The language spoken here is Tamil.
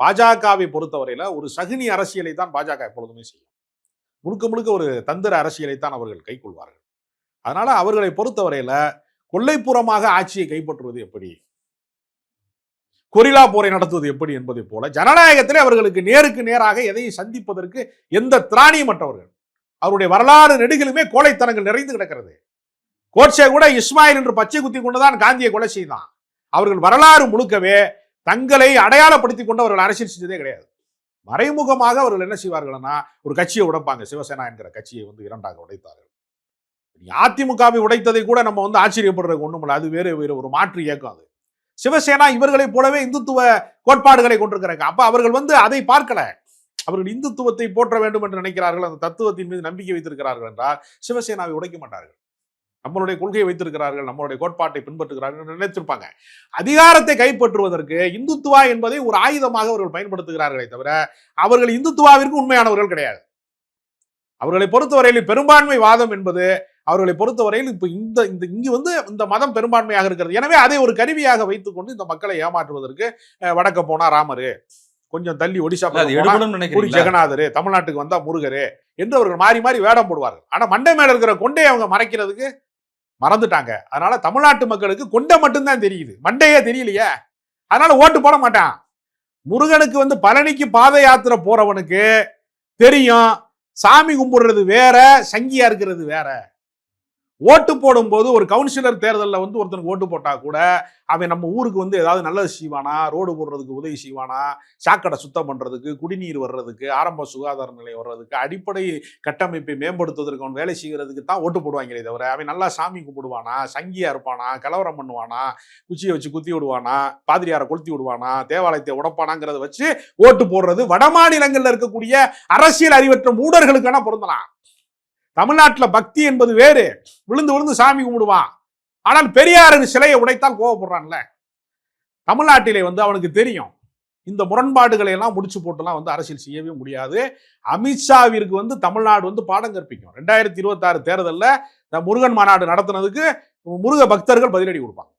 பாஜகவை பொறுத்தவரையில ஒரு சகுனி அரசியலை தான் பாஜக எப்பொழுதுமே செய்யும். முழுக்க முழுக்க ஒரு தந்திர அரசியலை தான் அவர்கள் கைக்கொள்வார்கள் அதனால அவர்களை பொறுத்தவரையில கொள்ளைப்புறமாக ஆட்சியை கைப்பற்றுவது எப்படி? கொரில்லா போரை நடத்துவது எப்படி என்பதை போல ஜனநாயகத்திலே அவர்களுக்கு நேருக்கு நேராக எதையும் சந்திப்பதற்கு எந்த திராணியும் மற்றவர்கள். அவருடைய வரலாறு நெடுகிலுமே கோழைத்தனங்கள் நிறைந்து கிடக்கிறது. கோட்சே கூட இஸ்மாயில் என்று பச்சை குத்தி கொண்டுதான் காந்தியை கொலை செய்தான். அவர்கள் வரலாறு முழுக்கவே தங்களை அடையாளப்படுத்திக் கொண்டு அவர்கள் அரசியல் செஞ்சதே கிடையாது. மறைமுகமாக அவர்கள் என்ன செய்வார்கள்னா ஒரு கட்சியை உடைப்பாங்க. சிவசேனா என்கிற கட்சியை வந்து இரண்டாக உடைத்தார்கள். அதிமுகவை உடைத்ததை கூட நம்ம வந்து ஆச்சரியப்படுறதுக்கு ஒண்ணுமில்ல. அது வேறு வேறு ஒரு மாற்று இயக்கம் அது. சிவசேனா இவர்களைப் போலவே இந்துத்துவ கோட்பாடுகளை கொண்டிருக்கிறாங்க. அப்ப அவர்கள் வந்து அதை பார்க்கல. அவர்கள் இந்துத்துவத்தை போற்ற வேண்டும் என்று நினைக்கிறார்கள். அந்த தத்துவத்தின் மீது நம்பிக்கை வைத்திருக்கிறார்கள் என்றால் சிவசேனாவை உடைக்க மாட்டார்கள். நம்மளுடைய கொள்கையை வைத்திருக்கிறார்கள் நம்மளுடைய கோட்பாட்டை பின்பற்றுகிறார்கள் என்று நினைத்திருப்பாங்க அதிகாரத்தை கைப்பற்றுவதற்கு இந்துத்துவா என்பதை ஒரு ஆயுதமாக அவர்கள் பயன்படுத்துகிறார்களே தவிர அவர்கள் இந்துத்துவாவிற்கு உண்மையானவர்கள் கிடையாது. அவர்களை பொறுத்தவரையில் பெரும்பான்மை வாதம் என்பது அவர்களை பொறுத்தவரையில் இப்ப இந்த இந்த இங்கு வந்து இந்த மதம் பெரும்பான்மையாக இருக்கிறது. எனவே அதை ஒரு கருவியாக வைத்துக்கொண்டு இந்த மக்களை ஏமாற்றுவதற்கு வடக்க போனா ராமரு கொஞ்சம் தள்ளி ஒடிசா பூரி ஜெகநாதர் தமிழ்நாட்டுக்கு வந்தா முருகரு என்று அவர்கள் மாறி மாறி வேடம் போடுவார்கள். ஆனா மண்டை மேல இருக்கிற கொண்டையை அவங்க மறைக்கிறதுக்கு மறந்துட்டாங்க. அதனால தமிழ்நாட்டு மக்களுக்கு கொண்டை மட்டும்தான் தெரியுது. மண்டையே தெரியலையே. அதனால ஓட்டு போட மாட்டான். முருகனுக்கு வந்து பழனிக்கு பாத யாத்திரை போறவனுக்கு தெரியும். சாமி கும்பிடுறது வேற சங்கியா இருக்கிறது வேற. ஓட்டு போடும்போது ஒரு கவுன்சிலர் தேர்தலில் வந்து ஒருத்தனுக்கு ஓட்டு போட்டால் கூட அவன் நம்ம ஊருக்கு வந்து ஏதாவது நல்லது செய்வானா? ரோடு போடுறதுக்கு உதவி செய்வானா? சாக்கடை சுத்தம் பண்ணுறதுக்கு குடிநீர் வர்றதுக்கு ஆரம்ப சுகாதார நிலையம் வர்றதுக்கு அடிப்படை கட்டமைப்பை மேம்படுத்துவதற்கு அவன் வேலை செய்கிறதுக்கு தான் ஓட்டு போடுவாங்களே தவிர அவன் நல்லா சாமி கும்பிடுவானா? சங்கியாக இருப்பானா? கலவரம் பண்ணுவானா? குச்சியை வச்சு குத்தி விடுவானா? பாதிரியாரை கொளுத்தி விடுவானா? தேவாலயத்தை உடப்பானாங்கிறத வச்சு ஓட்டு போடுறது வட மாநிலங்களில் இருக்கக்கூடிய அரசியல் அறிவற்ற மூடர்களுக்கான பொருந்தலாம். தமிழ்நாட்டில் பக்தி என்பது வேறு. விழுந்து விழுந்து சாமி கும்பிடுவான் ஆனால் பெரியாரின் சிலையை உடைத்தால் கோவப்படுறான்ல. தமிழ்நாட்டிலே வந்து அவனுக்கு தெரியும். இந்த முரண்பாடுகளை எல்லாம் முடிச்சு போட்டுலாம் வந்து அரசியல் செய்யவே முடியாது. அமித்ஷாவிற்கு வந்து தமிழ்நாடு வந்து பாடம் கற்பிக்கும். ரெண்டாயிரத்தி இருபத்தாறு தேர்தலில் இந்த முருகன் மாநாடு நடத்துனதுக்கு முருக பக்தர்கள் பதிலடி கொடுப்பாங்க.